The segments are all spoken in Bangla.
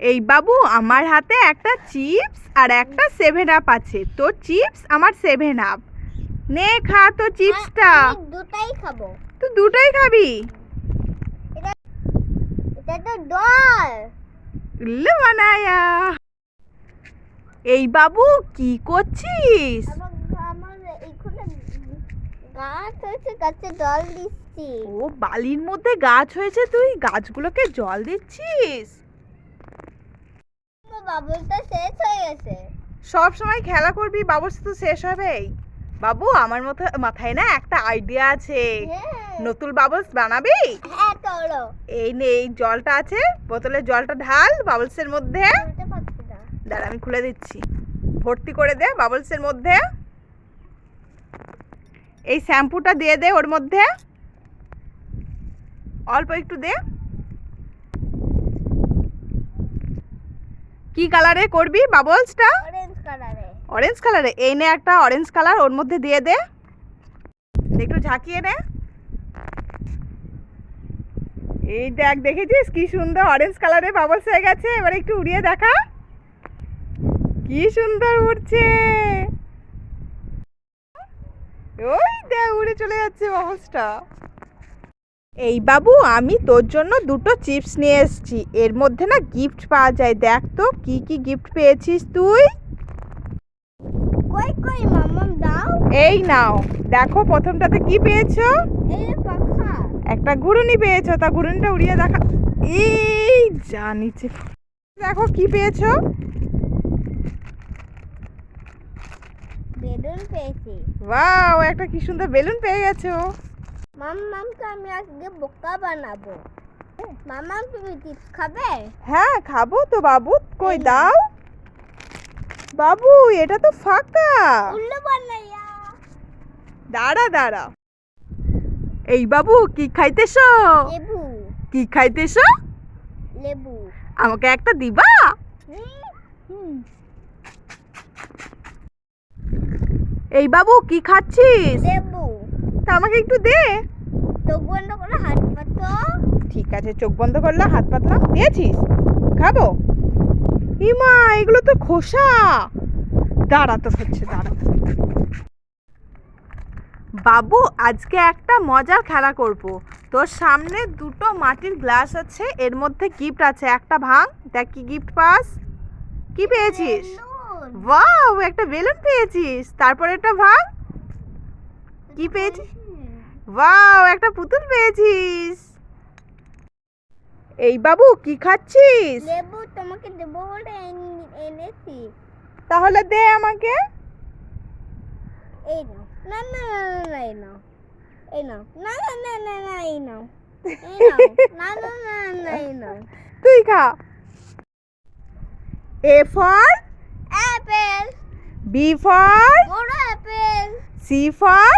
এই বাবু আমার হাতে একটা চিপস আর একটা সেভেন আপ আছে। তোর চিপস আমার সেভেন আপ নে খা তো চিপসটা। আমি দুটাই খাব। তুই দুটোই খাবি? এটা তো ডল উল্লু বানায়া এই বাবু কি করছিস? গাছ হয়েছে গাছে জল দিচ্ছি। ও বালির মধ্যে গাছ হয়েছে তুই? গাছগুলোকে জল দিচ্ছিস? আমার বাবুলটা শেষ হয়ে গেছে। সব সময় খেলা করবি বাবুর তো শেষ হবেই। বাবু আমার মতো মাথায় না একটা আইডিয়া আছে। হ্যাঁ। নতুন বাবলস বানাবি? হ্যাঁ এই নে এই জলটা আছে বোতলে জলটা ঢাল বাবলসের মধ্যে। দাঁড়া আমি খুলে দিচ্ছি। ভর্তি করে দে বাবলসের মধ্যে। এই শ্যাম্পুটা দিয়ে দে ওর মধ্যে। অল্প একটু দে। কি কালারে করবি বাবলসটা? অরেঞ্জ কালারে অরেঞ্জ কালারে এই নে একটা অরেঞ্জ কালার ওর মধ্যে দিয়ে দে। একটু ঝাঁকিয়ে নে। এই দেখ দেখেছিস কি সুন্দর অরেঞ্জ কালারে বাবলস হয়ে গেছে। এবার একটু উড়িয়ে দেখা। কি সুন্দর উড়ছে। ওই দেখ উড়ে চলে যাচ্ছে বাবলসটা এই বাবু আমি তোর জন্য দুটো চিপস নিয়ে এসেছি। এর মধ্যে না গিফট পাওয়া যায়। দেখ তো কি কি গিফট পেয়েছিস তুই? কই কই মামাম দাও। এই নাও। দেখো প্রথমটাতে কি পেয়েছ? এই পাখা। একটা ঘুরুনি পেয়েছ। তা ঘুরুনিটা উড়িয়ে দেখা এই যা নিচে। দেখো কি পেয়েছ? বেলুন পেয়েছি। ওয়াও একটা কি সুন্দর বেলুন পেয়ে গেছো। মাম মামকে আমি আজকে বোকা বানাবো মামাম তুমি টিপস খাবে হ্যাঁ খাব তো বাবু। কই দাও। বাবু এটা তো ফাঁকা। উল্লু বানাইয়া। দাঁড়া দাঁড়া। এই বাবু কি খাইতেছো? লেবু। কি খাইতেছো? লেবু। আমাকে একটা দিবা? এই বাবু কি খাচ্ছিস? লেবু। তা আমাকে একটু দে। চোখ বন্ধ করে হাত পাতো ঠিক আছে চোখ বন্ধ করলাম হাত পাতলাম। দিয়েছিস? খাব? ইমা এগুলো তো খোসা। দাঁড়া তো হচ্ছে দাঁড়া। বাবু আজকে একটা মজার খেলা করব। তোর সামনে দুটো মাটির গ্লাস আছে এর মধ্যে গিফট আছে। একটা ভাঙ দেখ কি গিফট পাস। কি পেয়েছিস। ওয়াও একটা বেলুন পেয়েছিস। তারপর একটা ভাঙ। কি পেয়েছিস। ওয়াও একটা পুতুল পেয়েছিস এই বাবু কি খাচ্ছিস লেবু তোমাকে দেবো বলে এনে- এনেছি তাহলে দে আমাকে এই নাও না না না না এই নাও এই নাও না না না না না এই নাও না না না না এই নাও তুই খা A for apple B for বড় অ্যাপেল সি ফর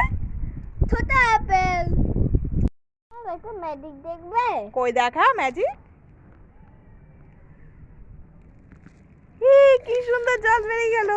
ছোট অ্যাপেল একটা ম্যাজিক দেখবে? কই দেখা ম্যাজিক কি সুন্দর জল বেরিয়ে গেল।